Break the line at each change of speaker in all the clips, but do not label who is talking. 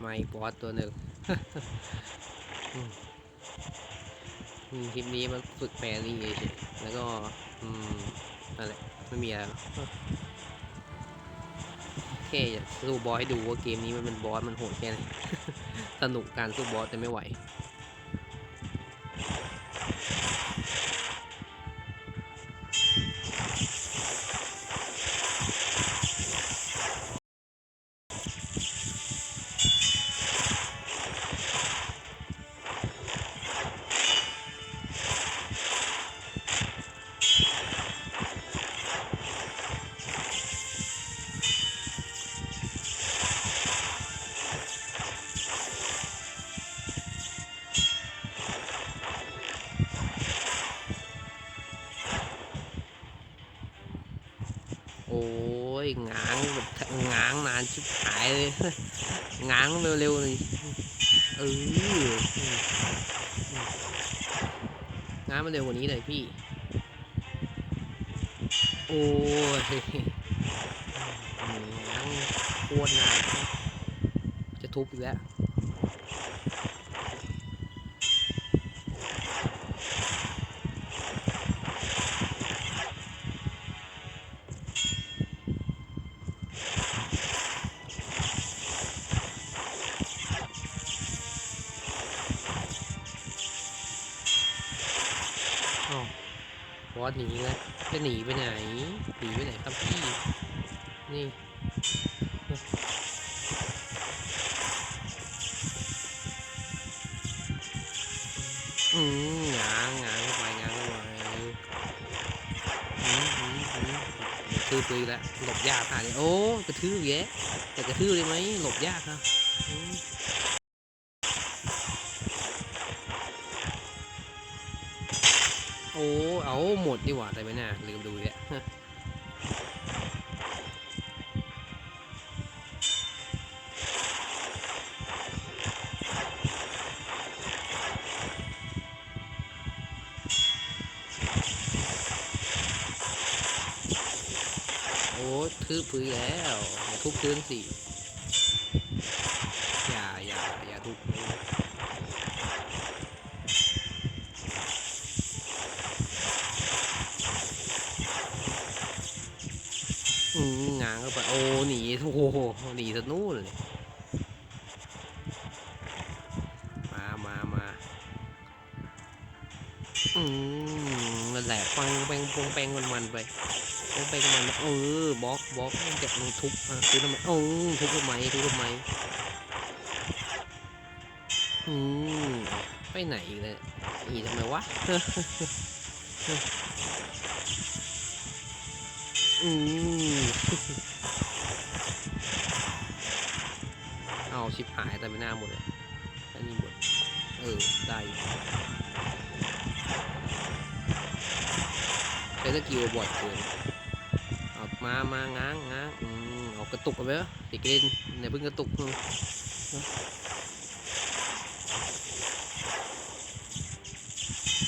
ไม่บอสตัวหนึ่งคลิปนี้มันฝึกแฟรี่เฉยแล้วก็ อืมนั่นแหละไม่มีอะไรแค่อยากสู้บอสให้ดูว่าเกมนี้มันเป็นบอสมันโหดแค่ไหนสนุกการสู้บอสแต่ไม่ไหว โอ้ยง้างแบบง้างนานชิบหายเลยง้างเร็วๆเลยเออง้างมันเร็วกว่านี้เลยพี่ โอ้ยง้างโคตรนานจะทุบอีกแล้ว กระทืบเลยแล้วหลบยากค่ะเนี่ยโอ้กระทืบแยะแต่กระทืบเลยไหมหลบยากนะโอ้เอาหมดดีกว่าแต่ไม่น่าลืมดูเนี่ย อย่นสิอย่าอย่าอย่าทุบพื้นอืมงางเข้าไปโอ้หนีโอ้โหหนีสนู่นเลยมามามาอืมแหละปังแปงปงแปงมันมันไป องไปกับมันเออบล็อกบล็อกมันจะมันทุบอะทุบทำไมเออทุบทำไมทุบทำไมอืมไปไหนอีกเลยอีทำไมวะอืมเอาชิบหายแต่ไม่น่าหมดเลยอันนี้หมดเออได้ใช้สกิลบ่อยเกิน มามาง้างง้างอืมออกกระตุกเอาไว้วะติเกนเนี่ยเพิ่งกระตุกอืม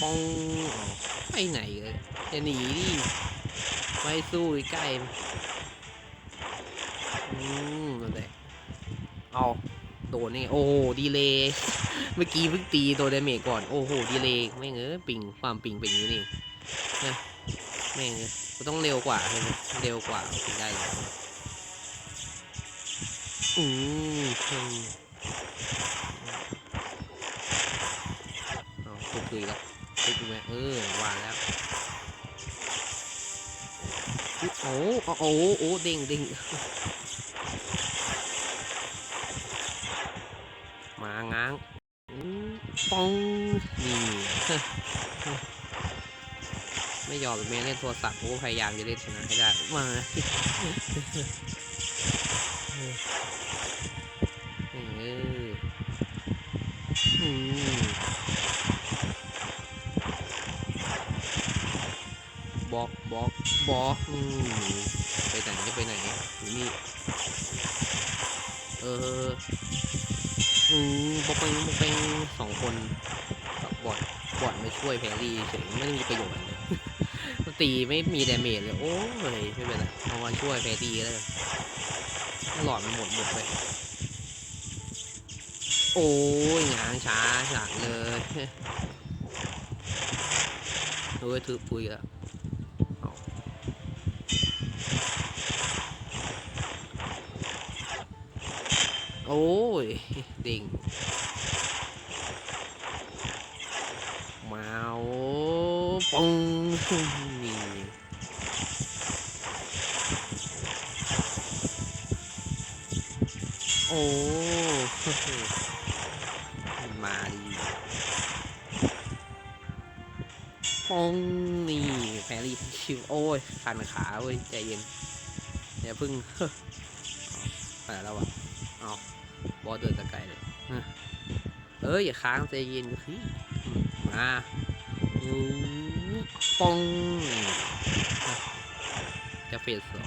ปองอ๋อไปไหนเลยจะหนีดิไม่สู้ใกล้ๆอืมนั่นแหละเอาโดนนี่โอ้โหดีเลยเมื่อกี้เพิ่งตีโดนดาเมจก่อน โอ้โหดีเลยไม่งเงอปิงความปิงเป็นอย่างนี้นี่นะแม่งเอ้ย ต้องเร็วกว่าใช่ไหมเร็วกว่าถึงได้เลยอืมอืมเอาตุกเลยแล้วตุกไหมเออวางแล้ว โอ้โอ้โอ้โอ้เด้งเด้งมาง้างอืมปองนี่ ไม่ยอมแม้เล่นโทรศัพท์กูพยายามจะเล่นชนะให้ได้มาเอออืบล็อกบล็อกบล็อกอืมไปไหนจะไปไหนนี่เอออืมบล็อกไปบล็อกไปสองคนบอดบอดมาช่วยแพรรี่เฉยไม่ได้มีประโยชน์เลย ตีไม่มีดาเมจเลย โอ้ยไม่เป็นไรเอามาช่วยแพรรี่ก็แล้วกันหลอดมันหมดหมดไปโอ้ยงางช้าจัดเลยเฮ้ยถือปุยแล้วเอาโอ้ยดิ่งมาโอ้ปอง ปองนี่แพรี่ชิวโอ้ยฟันขาเว้ยใจเย็นอย่าพึ่งไปแล้ววะเอาบอสเดินสกายเลยเอ้ยอย่าค้างใจเย็นสิอืมาอือปองจะเฟสสอง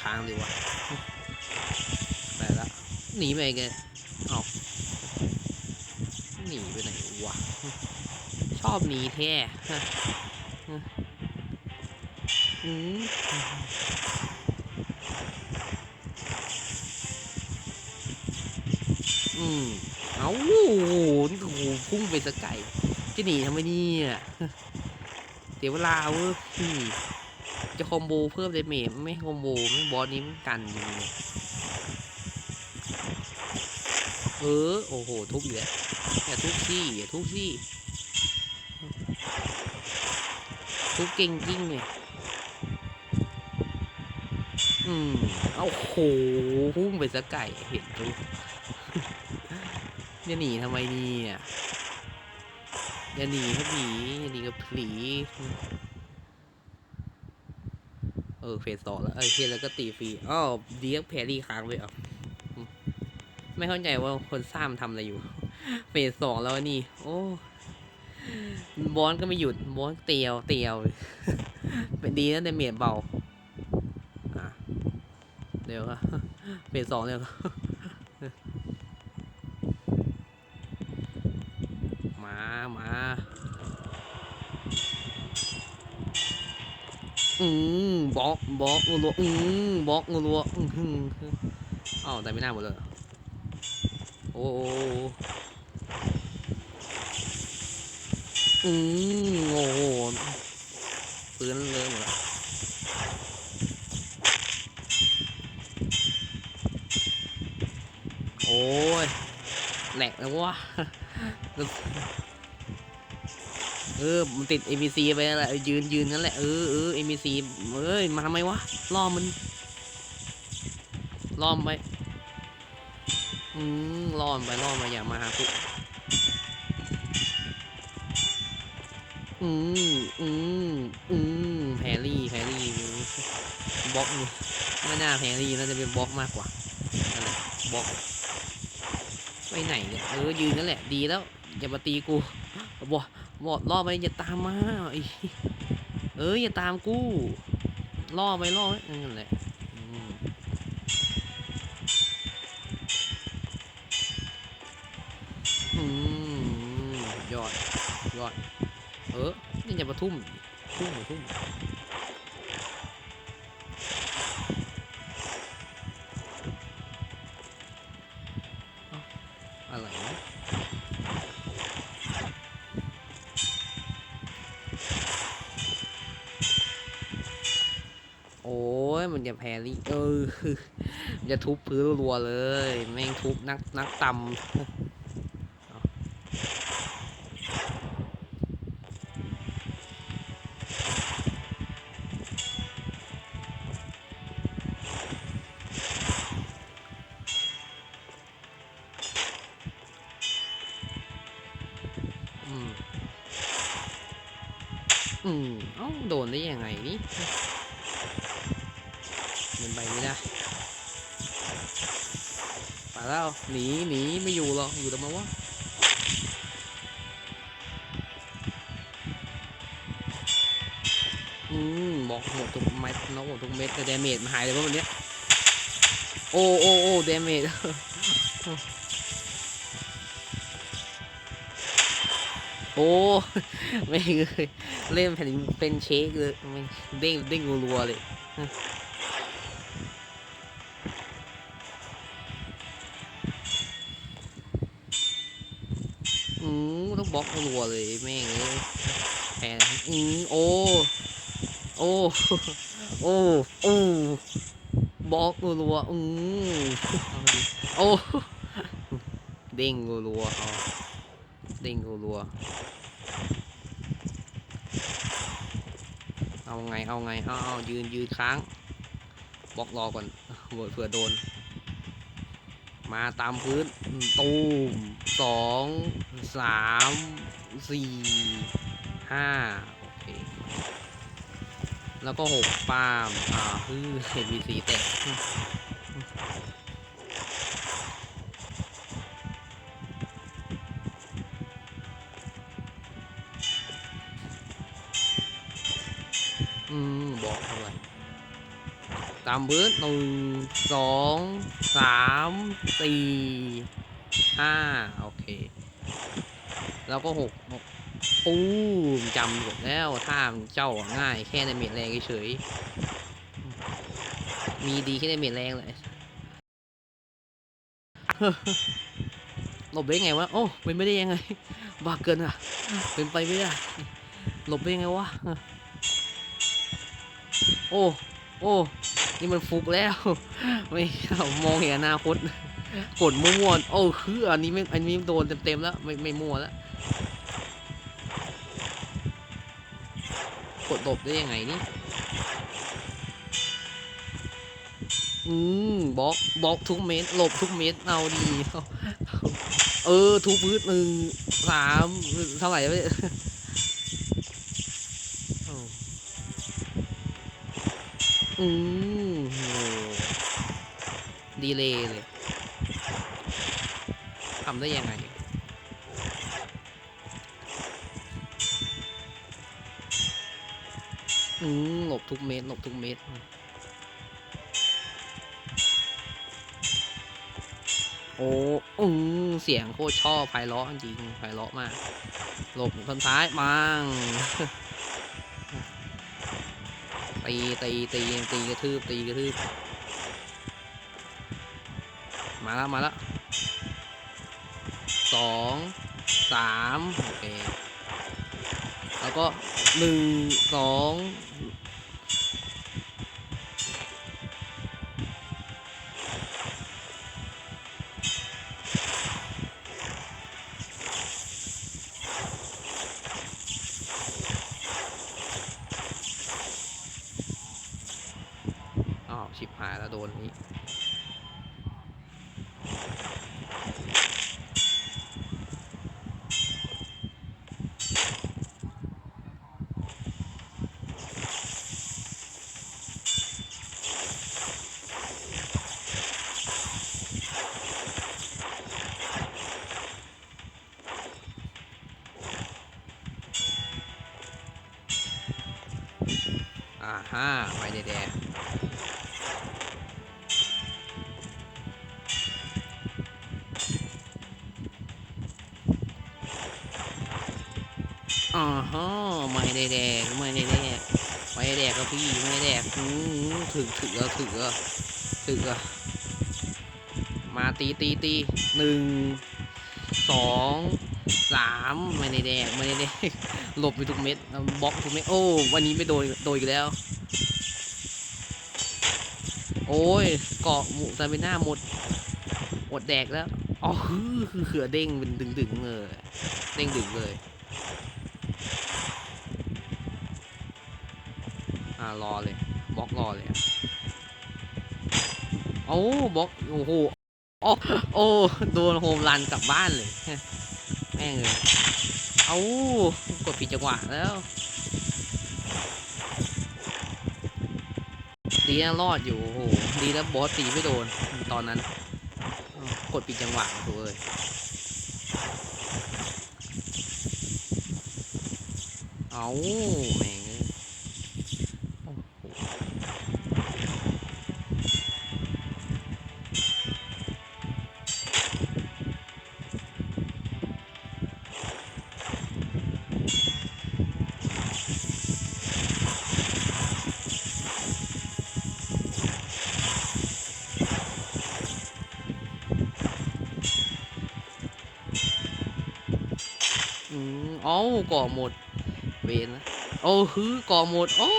ค้างดีวะไปละหนีไปไงเอาหนีไปไหนวะ ช อบหนีแท้อืมเอาโอ้โหนี่โอ้โหพุ่งไปสกไก่จะหนีทำไมเนี่ยเสียเวลาเว้ยอืมจะคอมโบเพิ่มเดเมจไม่คอมโบไม่บอสนี้มันกันอยู่เลยเออ โอ้โห ทุบอยู่แล้วอย่าทุบซี่อย่าทุบซี่ ทุบเก่งจริงเลยอืมเอาโหพุ่งไปสะไก่เห็นทุบจะหนีทำไมเนี่ยอย่าหนีครับหนีอย่าหนีกับผีเออเฟสสองแล้วเออเฟสแล้วก็ตีฟรีอ้าวเดียกแพรี่ค้างเลยอะไม่เข้าใจว่าคนสร้างทำอะไรอยู่ เฟสสองแล้วนี่ โอ้ บอสก็ไม่หยุดบอสเตียวเตียวเป็นดีนะแต่เมียเบาเดี๋ยวครับเฟสสองเดี๋ยวครับมามาอืมบล็อกบล็อกงูรัวอืมบล็อกงูรัวอืมอ้าวแต่ไม่น่าหมดเลยโอ้โอืมโอ้โหปืนเริ่มหมดล้วโอ้ยแหลกแล้ววะเออ มันติด NPC ไปนั่นแหละเออยืนยืนนั่นแหละ เออเออ NPC เอ้ย มาทำไมวะ ล่อมัน ล่อมไป อืมล่อมไป ล่อมไป อย่ามาหากู อืมอืมอืมแพรรี่แพรรี่บล็อกนี่ไม่น่าแพรรี่น่าจะเป็นบล็อกมากกว่าบล็อกไปไหนเนี่ยเออยืนนั่นแหละดีแล้วอย่ามาตีกูบอกบอกล่อไปอย่าตามมาไอ้เอออย่าตามกูล่อไปล่อไว้นั่นแหละอืมอืมยอดยอด เออนี่จะมาทุ่ม ทุ่มหรือทุ่มเอ้าอะไรวะโอ้ยมันจะแพรรี่เออ มันจะทุบพื้นรัวๆเลย แม่งทุบนักนักตำ อืมอืมเอ้าโดนได้ยังไงนี่มันไปไม่ได้ไปแล้วหนีหนีไม่อยู่หรอกอยู่ทำไมวะอืมบอกหมดทุกเม็ดนกหมดทุกเม็ดแต่ดาเมจมันหายเลยว่าวันนี้โอ้โอ้โอ้ดาเมจ โอ้ไม่เลยเล่นแผ่นเป็นเชคเลยเด้งเด้งรัวเลยอืมต้องบล็อกรัวเลยแม่งเลยแผ่นอืมโอ้โอ้โอ้โอ้บล็อกรัวอืมโอ้เด้งรัวเอ เด้งรัวๆเอาไงเอาไงเอาเอายืนยืนค้างบล็อกรอก่อนเผื่อเผื่อโดน มาตามพื้นตูมสองสามสี่ห้าโอเคแล้วก็หกปามอ่าฮือเห็นมีสีแตก พื้นหนึ่งสองสามสี่ห้าโอเค แล้วก็หกหกปูมจำหมดแล้วท่ามันเจ้าง่ายแค่ในเม็ดแรงเฉยมีดีแค่ในเม็ดแรงเลยหลบได้ไงวะ โอ้เป็นไม่ได้ยังไง บาเกินอะ เป็นไปไม่ได้ หลบได้ยังไงวะ โอ้ โอ้ นี่มันฟุกแล้ว ไม่เอามองเห็นอนาคตกดมั่วๆโอ้คืออันนี้ไม่อันนี้โดนเต็มๆแล้วไม่ไม่มั่วแล้วกดหลบได้ยังไงนี่อืมบล็อกบล็อกทุกเม็ดหลบทุกเม็ดเอาดี เอาเอาเออทุกพื้นหนึ่งสามเท่าไหร่วะเนี่ยเอา อืมดีเลยเลยทำได้ยังไงอืมหลบทุกเม็ดหลบทุกเม็ดโอ้อืมเสียงโคตรชอบไพเราะจริงไพเราะมาก หลบคนท้ายมัง ตีตีตีตีกระทืบตีกระทืบมาแล้วมาแล้วสองสามโอเคแล้วก็หนึ่งสอง แดงอ่าฮะไม่ได้แดกไม่ได้แดกไม่ได้แดกครับพี่ไม่ได้แดกอืมถึกถึกแล้วถึกแล้วถึกแล้วมาตีตีตีหนึ่งสองสามไม่ได้แดกไม่ได้แดกหลบไปทุกเม็ดบล็อกทุกเม็ดโอ้วันนี้ไม่โดนโดนอีกแล้ว อ้ยเกาะหมูซาเบน่าหมดหมดแดกแล้วอ๋อคือคือเขือเด้งเป็นดึงดึงเลยเด้งดึงเลยอ่ารอเลยบล็อกรอเลยอะโอ้บล็อกโอ้โหโอ้โอ้โดนโฮมรันกลับบ้านเลยแม่งเลยเอากดผิดจังหวะแล้ว ดีนะรอดอยู่โอ้โหดีแล้วบอสตีไม่โดนตอนนั้น กดปิดจังหวะดูเลยเอาแม่ง อืมเอ้าก่อหมด เวนนะโอ้ฮือก่อหมด โอ้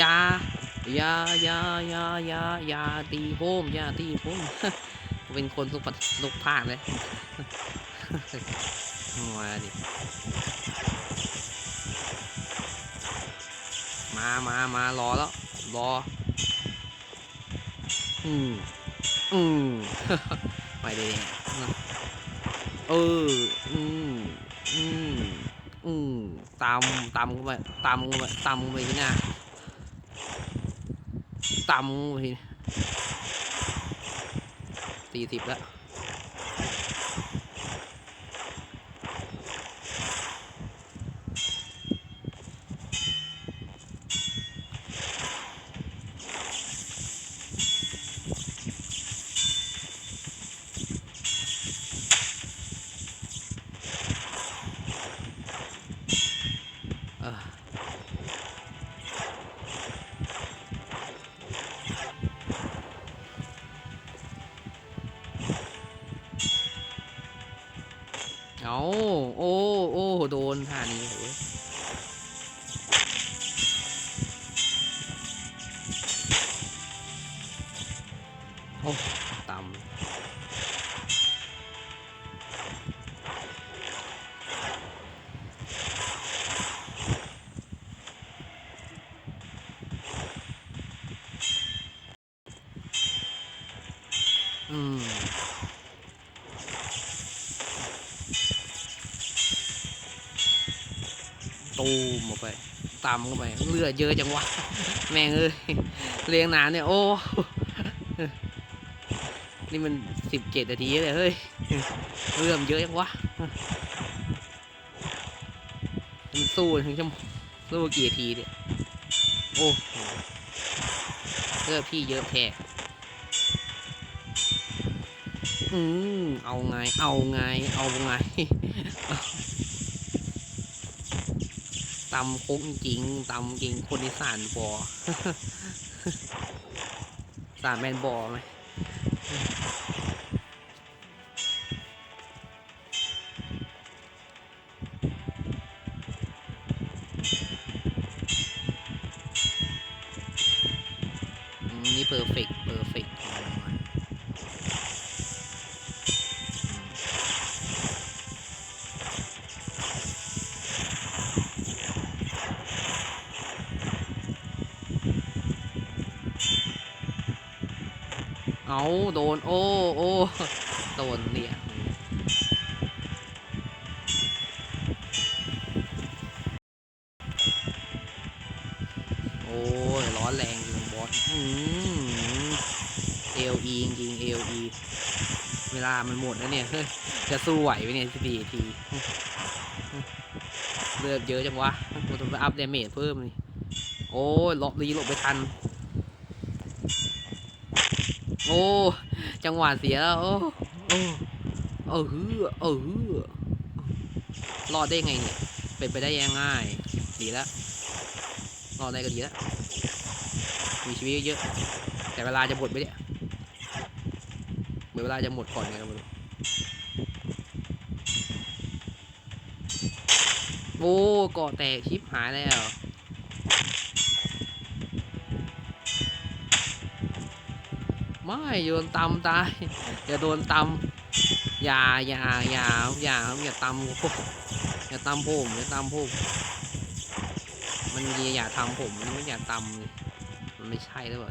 ยายายายายายาตีโพมยาตีโพมเป็นคนทุกปัดทุกภาคเลยมาดิมามามารอแล้ว รอ อืม อืมไปเลยเออ อืม อืม ตามตามกูไปตามกูไปตามกูไปที่หน้าตามกูไปสี่สิบแล้ว ตูมออกไปตามเข้าไปเลือดเยอะจังวะแม่งเอ้ยเลี้ยงนานเนี่ยโอ้นี่มันสิบเจ็ดนาทีเลยเฮ้ยเลื่อมเยอะจังวะมันสู้ถึงชั่วโมงสู้กี่นาทีเนี่ยโอ้โหเลือดพี่เยอะแท้อืมเอาไง เอาไง เอาไง ตำคุกจริงตำจริงคนอีสานบอสามแมนบอไหม เอาโดน โอ้โอ้โดนเนี่ยโอ้ยร้อนแรงจริงบอสเอลีจริงเอลีเวลามันหมดแล้วเนี่ยจะสู้ไหวไหมเนี่ยสิบสี่ทีเลือดเยอะจังวะกูต้องไปอัพเดเมจเพิ่มเลยโอ้ยหลบรีหลบไปทันโโอ้ จังหวะเสียแล้ว โอ้โอ้เออฮือเออฮือรอดได้ไงเนี่ย เป็นไปได้ยังไงดีแล้วรอดได้ก็ดีแล้ว มีชีวิตเยอะๆแต่เวลาจะหมดไปเนี่ยเหมือนเวลาจะหมดก่อนไงก็ไม่รู้โอ้กาะแตกชิปหายแล้ว ไม่โดนตำตายอย่าโดนตำอย่าอย่าอย่าอย่าอย่าตำผมอย่าตำผมอย่าตำผมมันมีอย่าทำผมมันไม่อย่าตำมันไม่ใช่แล้วเปล่า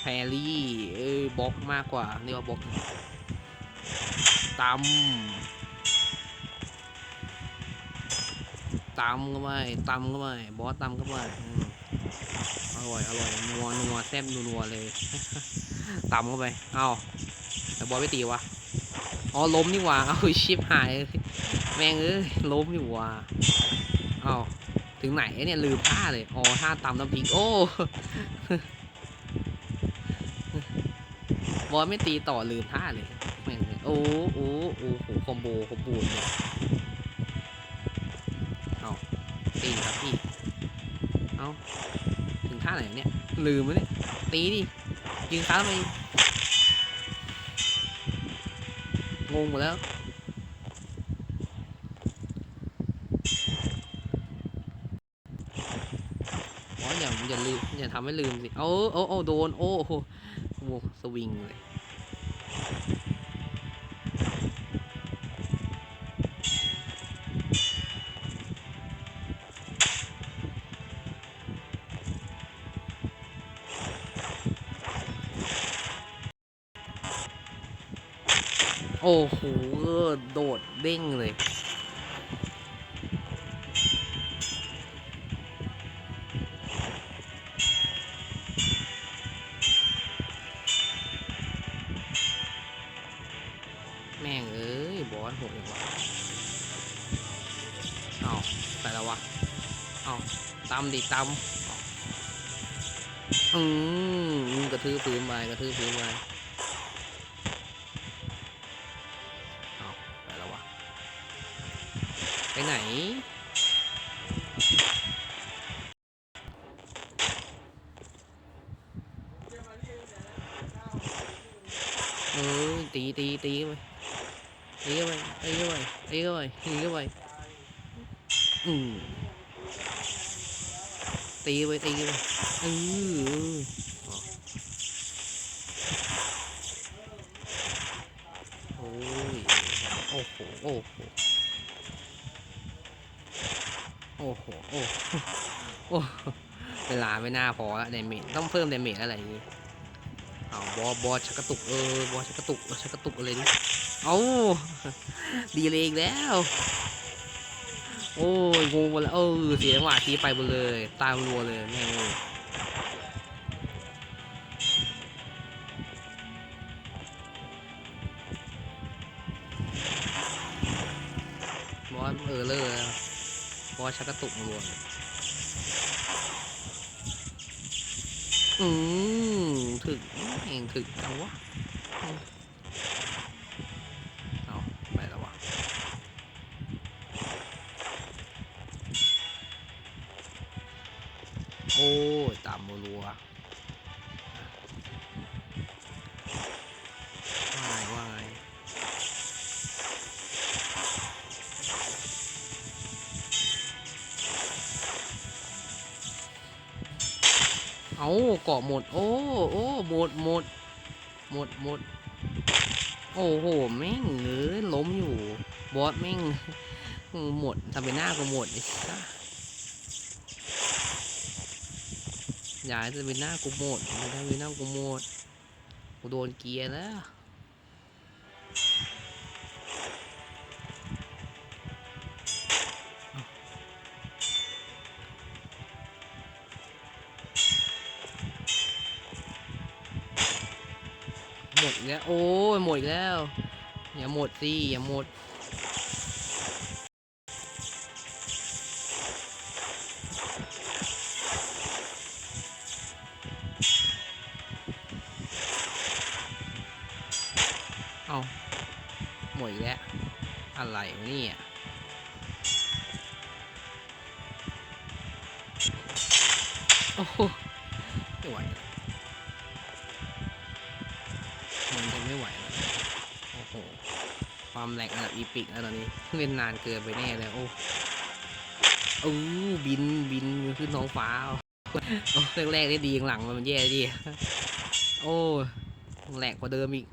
แพรรี่เอ้ยบล็อกมากกว่าเรียกว่าบล็อกตำตำก็ไม่ตำก็ไม่บอสตำก็ไม่ อร่อย อร่อย นัวนัวแซ่บนัวเลยตำเข้าไป เอาแต่บอลไม่ตีวะ อ๋อ ล้มนี่หว่า เอาชิปหาย แม่งเอ้ย ล้มนี่หว่า เอาถึงไหนเนี่ยลืมท่าเลย อ๋อ ท่าตำน้ำพริก โอ้ บอลไม่ตีต่อลืมท่าเลย แม่งเลยโอ้โอ้โอ้โหคอมโบคอมบเนี่ยเอาตีครับพี่ เอา ท่าไหนเนี่ย ลืมวะเนี่ย ตีดิยิงค้างไปงงหมดแล้วออย่าอย่าลืมอย่าทำให้ลืมสิ โอ้โอ้โอ้โดน โอ้โหสวิงเลย โอ้โหเออโดดเด้งเลย แม่งเอ้ย บอสหดเลยวะเอาไปแล้ววะเอาตำดิตำอืมกระทืบพื้นไปกระทืบพื้นไป โอ้โห โอ้โห โอ้โหเวลาไม่น่าพอละเดเมจต้องเพิ่มเดเมจอะไรอย่างงี้เอาบอบอชักกระตุกเออบอชักกระตุกชักกระตุกอะไรดิเอาดีเลยอีกแล้ว โอ้ยงงหมดแล้วเออเสียจังหวะทีไปหมดเลย ตามรัวเลยแม่ง ชักกระตุกรัวเลยอืมถึกเองถึกจังวะอืมเอาไปแล้ววะโอ้ตามรัว เอาเกาะหมด โอ้โอ้หมดหมด หมดหมด โอ้โหแม่งเอ้ยล้มอยู่ บอสแม่งหมดทำเป็นหน้าก็หมดไอ้สัสอย่าให้จะเป็นหน้ากูหมดไม่ได้เป็นหน้ากูหมดกูโดนเกียร์แล้ว อีกแล้ว อย่าหมดสิอย่าหมดเอาหมดแล้วอะไรวะเนี่ย แหลกระดับอีปิกแล้วตอนนี้เล่นนานเกินไปแน่เลยโอ้โอ้บินบินขึ้นท้องฟ้าเอาโอ้แรกได้ดีหลังมันแย่ดีโอ้แหลกกว่าเดิมอีก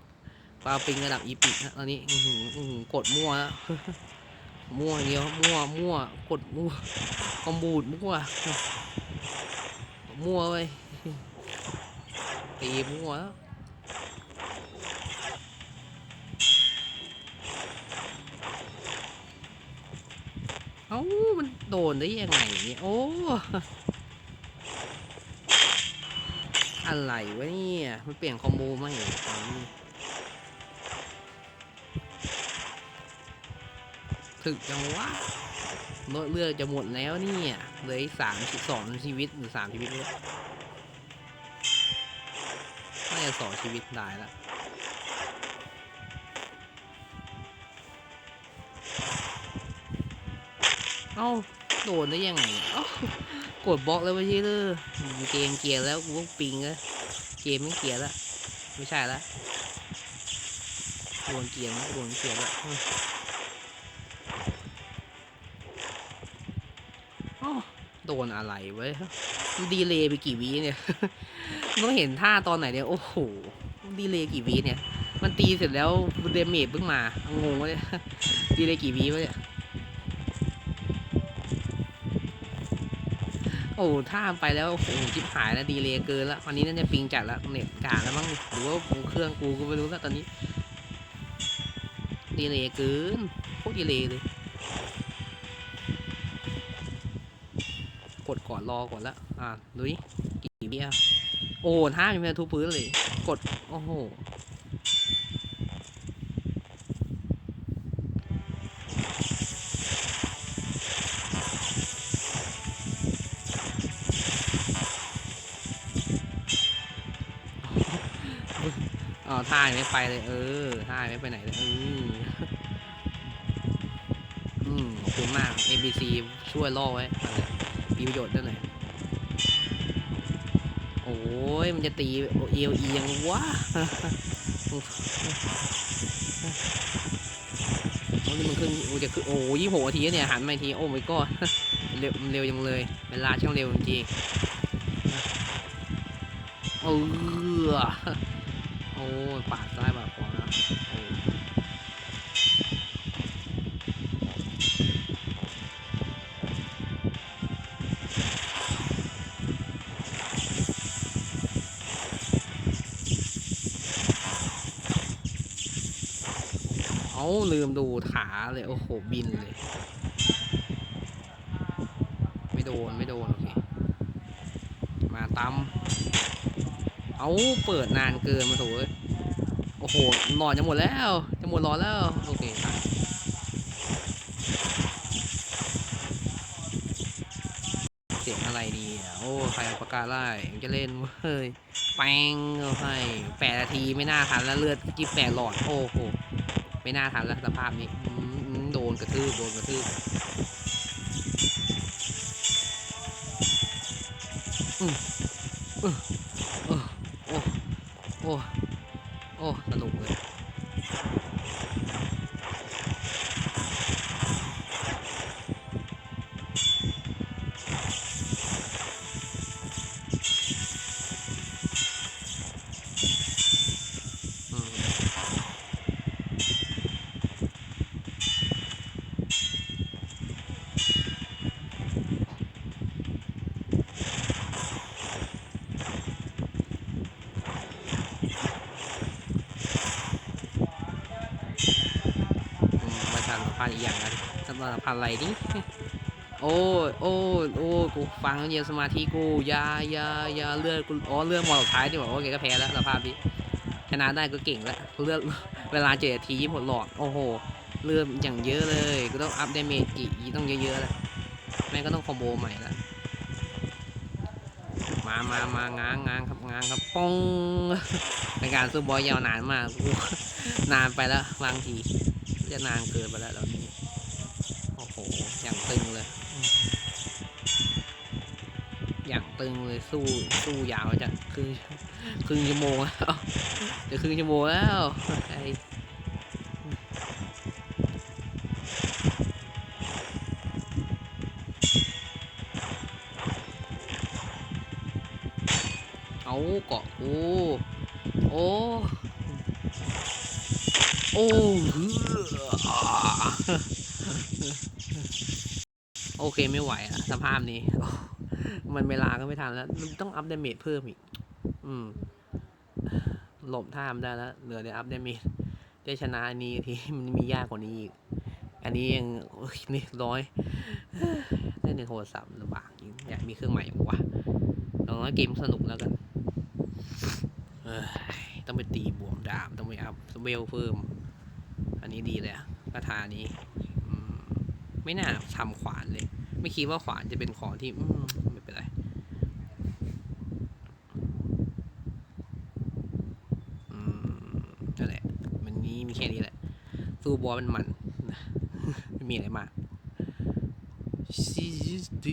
ปลาปิงระดับอีพิกนะตอนนี้อืออือกดมั่วแล้วมั่วอย่างเดียวมั่วมั่วกดมั่วคอมบูดมั่วมั่วไปตีมั่วแล้ว อ้ามันโดนได้ยังไงเนี่ยโอ้อะไรวะเนี่ย มันเปลี่ยนคอมโบมาเหรอตอนนี้ถึกจังวะเลือดเลือจะหมดแล้วเนี่ยเหลือสามสิบสองชีวิตหรือสามชีวิตเนี่ยน่าจะสองชีวิตได้ละ เอ้าโดนได้ยังไงเนี่ยเอ้กดบล็อกแล้วไม่ใช่เลยเกมเกียร์แล้วกูปิงแล้วเกมไม่เกียร์แล้วไม่ใช่ละโดนเกียร์นะโดนเกียร์แล้วอ้โดนอะไรไว้ยดีเลย์ไปกี่วิเนี่ยต้องเห็นท่าตอนไหนเนี่ย โอ้โห ดีเลย์กี่วิเนี่ย มันตีเสร็จแล้วเดเมจเพิ่งมางงวะเนี่ย ดีเลย์กี่วิวะเนี่ย โอ้ท่าไปแล้วโอ้โหจิบหายแล้วดีเลย์เกินละวันนี้น่าจะปิงจัดละเน็ตกาแล้วมั้งหรือว่าเครื่องกูก็ไม่รู้แล้วตอนนี้ดีเลย์เกินโคตรดีเลย์เลยกดก่อนรอก่อนละอ่าดูดิกี่เบี้ยโอ้ท่ายังไม่ทุบพื้นเลย กด โอ้โห อ๋อท่าไม่ไปเลย เออท่าไม่ไปไหนเลยอืมอืมขอบคุณมาก ABC ช่วยล่อไว้อะไรมีประโยชน์ด้วยหน่อยโอ้ยมันจะตีเอลอียงวะโอ้ยมันขึ้นโอ้จะขึ้นโอ้ยี่หกนาทีเนี่ยหันมาทีโอ้ไม่ก็เร็วเร็วยังเลย เวลาช่างเร็วจริงเออ โอ้ยปาดซ้ายปาดขวาโอ้เอาลืมดูขาเลย โอ้โห บินเลย ไม่โดน ไม่โดน โอเค มาตำ เอาเปิดนานเกินมาโถูโอ้โหหลอดจะหมดแล้ว จะหมดหลอดแล้ว โอเคตายเสียงอะไรดีโอ้ใครเอาประกาศไล่จะเล่นเว้ยแปงเอาให้แปดนาทีไม่น่าทันแล้วเลือดกี่แปดหลอด โอ้โห ไม่น่าทันแล้วสภาพนี้โดนกระทืบโดนกระทืบอืมออเออโอ้ โอ้โอ้สนุก มประชาสัมพันอีกอย่างนะสัมพันธ์สัมพันอะไรดิโอ้โอ้โอ้กูฟังแล้วเย็นสมาธิกูยายายาเลือดกูอ๋อเลือดมอสุดท้ายที่บอกว่าโอเคก็แพ้แล้วสภาพนี้ชนะได้ก็เก่งแล้วเลือดเวลาเจ็ดทียี่หดหลอดโอ้โหเลือดอย่างเยอะเลยกูต้องอัพเดเมจกี่ต้องเยอะๆแล้วแม่ก็ต้องคอมโบใหม่แล้วมามามางางงางครับงางครับปองเป็นการสู้บอยยาวนานมากกู นานไปแล้วบางทีจะนานเกินไปแล้วเรานี้โอ้โหอย่างตึงเลย อย่างตึงเลยสู้สู้ยาวจะครึ่งครึ่งชั่วโมงแล้วจะครึ่งชั่วโมงแล้วไอเอาเกาะกูโอ้ โอ้โอเคไม่ไหวอะสภาพนี้ มันเวลาก็ไม่ทันแล้ว ต้องอัพเดเมจเพิ่มอีก อืม หลบท่ามได้แล้ว เหลือแต่อัพเดเมจได้ชนะนี้ทีมันมียากกว่านี้อีก อันนี้ยังนี่ร้อยเล่นในโทรศัพท์ลำบากจริงอยากมีเครื่องใหม่ปะวะลองว่าเกมสนุกแล้วกันเอ ต้องไปตีบวมดาบต้องไปอัพเวลเพิ่ม อันนี้ดีเลยะคาถานี้ไม่น่าทำขวานเลย ไม่คิดว่าขวานจะเป็นของที่ไม่เป็นไรอืมนั่นแหละ มันนี้มีแค่นี้แหละ สู้บอสมันมันไม่มีอะไรมาก CSD